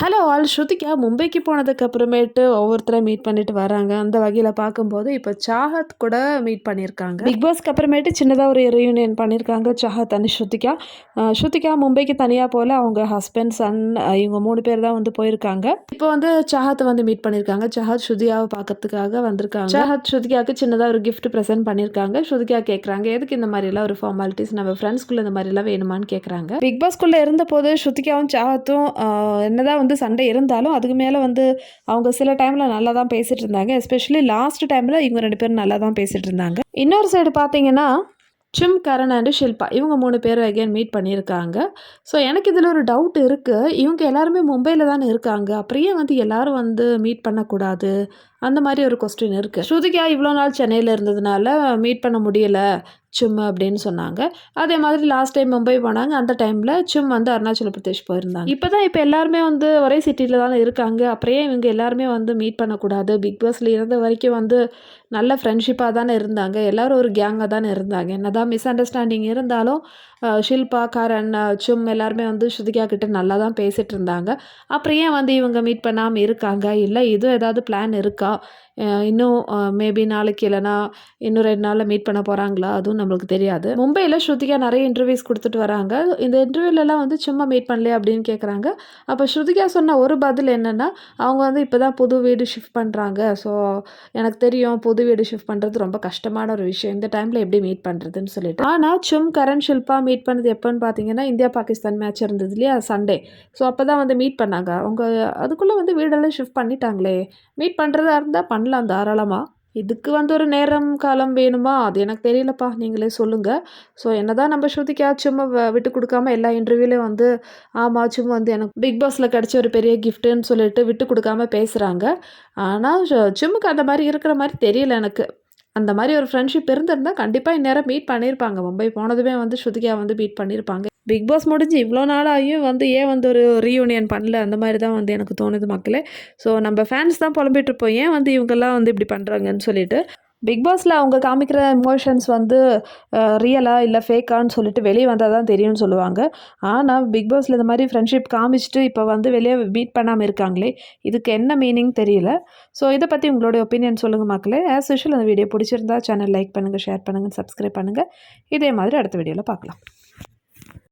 Hello all Shruthika மும்பைக்கு போனதுக்கு அப்புறமேட்டு ஒவ்வொருத்தரை மீட் பண்ணிட்டு வராங்க அந்த வகையில் பார்க்கும்போது இப்போ சாஹத் கூட மீட் பண்ணியிருக்காங்க பிக் பாஸ்க்கு அப்புறமேட்டு சின்னதாக ஒரு ரியூனியன் பண்ணியிருக்காங்க சாஹத் அண்ட் ஸ்ருதிகா. ஸ்ருதிகா மும்பைக்கு தனியாக போல அவங்க ஹஸ்பண்ட் சன் இவங்க மூணு பேர் தான் வந்து போயிருக்காங்க. இப்போ வந்து சாஹத்தை வந்து மீட் பண்ணியிருக்காங்க சாஹத் ஸ்ருதியாவை பார்க்கறதுக்காக வந்திருக்காங்க. சாஹத் ஸ்ருதிகாவுக்கு சின்னதாக ஒரு gift ப்ரெசென்ட் பண்ணியிருக்காங்க ஸ்ருதிகா கேட்குறாங்க எதுக்கு இந்த மாதிரிலாம் ஒரு ஃபார்மாலிட்டிஸ் நம்ம ஃப்ரெண்ட்ஸ்குள்ளே இந்த மாதிரிலாம் வேணுமான்னு கேட்குறாங்க பிக் பாஸ்குள்ளே இருந்தபோது ஸ்ருதிகாவும் சாஹத்தும் என்னதான் வந்து சண்டை இருந்தாலும் அதுக்கு மேலே வந்து அவங்க சில டைமில் நல்லா தான் பேசிகிட்டு இருந்தாங்க எஸ்பெஷலி லாஸ்ட் டைமில் இவங்க ரெண்டு பேரும் நல்லா தான் பேசிகிட்டு இருந்தாங்க இன்னொரு சைடு பார்த்தீங்கன்னா சிம் கரண் அண்டு ஷில்பா இவங்க மூணு பேர் அகைன் மீட் பண்ணியிருக்காங்க. ஸோ எனக்கு இதில் ஒரு டவுட் இருக்குது இவங்க எல்லாருமே மும்பையில் தானே இருக்காங்க. அப்படியே வந்து எல்லோரும் வந்து மீட் பண்ணக்கூடாது? அந்த மாதிரி ஒரு கொஸ்டின் இருக்குது ஸ்ருதிகா இவ்வளோ நாள் சென்னையில் இருந்ததுனால மீட் பண்ண முடியலை சும் அப்படின்னு சொன்னாங்க. அதே மாதிரி லாஸ்ட் டைம் மும்பை போனாங்க. அந்த டைமில் சும் வந்து அருணாச்சல பிரதேஷ் போயிருந்தாங்க. இப்போ தான் இப்போ எல்லாருமே வந்து ஒரே சிட்டியில் தானே இருக்காங்க. அப்படியே இவங்க எல்லாருமே வந்து மீட் பண்ணக்கூடாது? பிக் பாஸில் இருந்த வரைக்கும் வந்து நல்ல ஃப்ரெண்ட்ஷிப்பாக தானே இருந்தாங்க. எல்லோரும் ஒரு கேங்காக தானே இருந்தாங்க. என்ன தான் மிஸ் அண்டர்ஸ்டாண்டிங் இருந்தாலும் ஷில்பா கரண் சும் எல்லாருமே வந்து ஸ்ருதிகா கிட்ட நல்லா தான் பேசிகிட்டு இருந்தாங்க. அப்புறம் ஏன் வந்து இவங்க மீட் பண்ணாமல் இருக்காங்க? இல்லை இதுவும் ஏதாவது பிளான் இருக்கா? போகிறாங்களா இன்னும் மேபி நாளைக்கு இல்லைனா இன்னும் ரெண்டு நாளில் மீட் பண்ண போகிறாங்களா அதுவும் நம்மளுக்கு தெரியாது. மும்பையில் ஸ்ருதிகா நிறைய இன்டர்வியூஸ் கொடுத்துட்டு வராங்க. இந்த இன்டர்வியூலலாம் வந்து சும்மா மீட் பண்ணலையே அப்படின்னு கேட்குறாங்க அப்போ ஸ்ருதிகா சொன்ன ஒரு பதில் என்னென்னா அவங்க வந்து இப்போ தான் புது வீடு ஷிஃப்ட் பண்ணுறாங்க ஸோ எனக்கு தெரியும் புது வீடு ஷிஃப்ட் பண்ணுறது ரொம்ப கஷ்டமான ஒரு விஷயம். இந்த டைமில் எப்படி மீட் பண்ணுறதுன்னு சொல்லிட்டு. ஆனால் சும் கரண் ஷில்பா மீட் பண்ணது எப்போன்னு பார்த்தீங்கன்னா இந்தியா பாகிஸ்தான் மேட்ச் இருந்தது இல்லையா? சண்டே ஸோ அப்போ தான் வந்து மீட் பண்ணாங்க. அவங்க அதுக்குள்ளே வந்து வீடெல்லாம் ஷிஃப்ட் பண்ணிட்டாங்களே. மீட் பண்ணுறது இருந்தால் பண்ணலாம் தாராளமாக இதுக்கு வந்து ஒரு நேரம் காலம் வேணுமா? அது எனக்கு தெரியலப்பா. நீங்களே சொல்லுங்கள் ஸோ என்னதான் நம்ம ஸ்ருதிக்கா சும்மா விட்டு கொடுக்காம எல்லா இன்டர்வியூலையும் வந்து ஆமாம் சும்மா வந்து எனக்கு பிக் பாஸில் கிடச்ச ஒரு பெரிய கிஃப்ட்டுன்னு சொல்லிட்டு விட்டு கொடுக்காம பேசுகிறாங்க ஆனால் சும்முக்கு அந்த மாதிரி இருக்கிற மாதிரி தெரியல எனக்கு. அந்த மாதிரி ஒரு ஃப்ரெண்ட்ஷிப் இருந்திருந்தால் கண்டிப்பாக இந்நேரம் மீட் பண்ணியிருப்பாங்க மும்பை போனதுமே வந்து ஸ்ருதிகா வந்து மீட் பண்ணியிருப்பாங்க பிக் பாஸ் முடிஞ்சு இவ்வளோ நாளாகியும் வந்து ஏன் வந்து ஒரு ரீயூனியன் பண்ணல? அந்த மாதிரி தான் வந்து எனக்கு தோணுது மக்களே. ஸோ நம்ம ஃபேன்ஸ் தான் புலம்பிட்டு இருப்போம். ஏன் வந்து இவங்கெல்லாம் வந்து இப்படி பண்ணுறாங்கன்னு சொல்லிட்டு. பிக் பாஸில் அவங்க காமிக்கிற எமோஷன்ஸ் வந்து ரியலாக இல்லை ஃபேக்கான்னு சொல்லிட்டு வெளியே வந்தால் தான் தெரியும்னு சொல்லுவாங்க. ஆனால் பிக் பாஸில் இந்த மாதிரி ஃப்ரெண்ட்ஷிப் காமிச்சிட்டு இப்போ வந்து வெளியே மீட் பண்ணாமல் இருக்காங்களே இதுக்கு என்ன மீனிங் தெரியல. ஸோ இதை பற்றி உங்களுடைய ஒப்பீனியன் சொல்லுங்கள் மக்களே. ஆஸ் யூஷுவல் அந்த வீடியோ பிடிச்சிருந்தா சேனல் லைக் பண்ணுங்கள் ஷேர் பண்ணுங்கள் சப்ஸ்கிரைப் பண்ணுங்கள் இதே மாதிரி அடுத்த வீடியோவில் பார்க்கலாம்.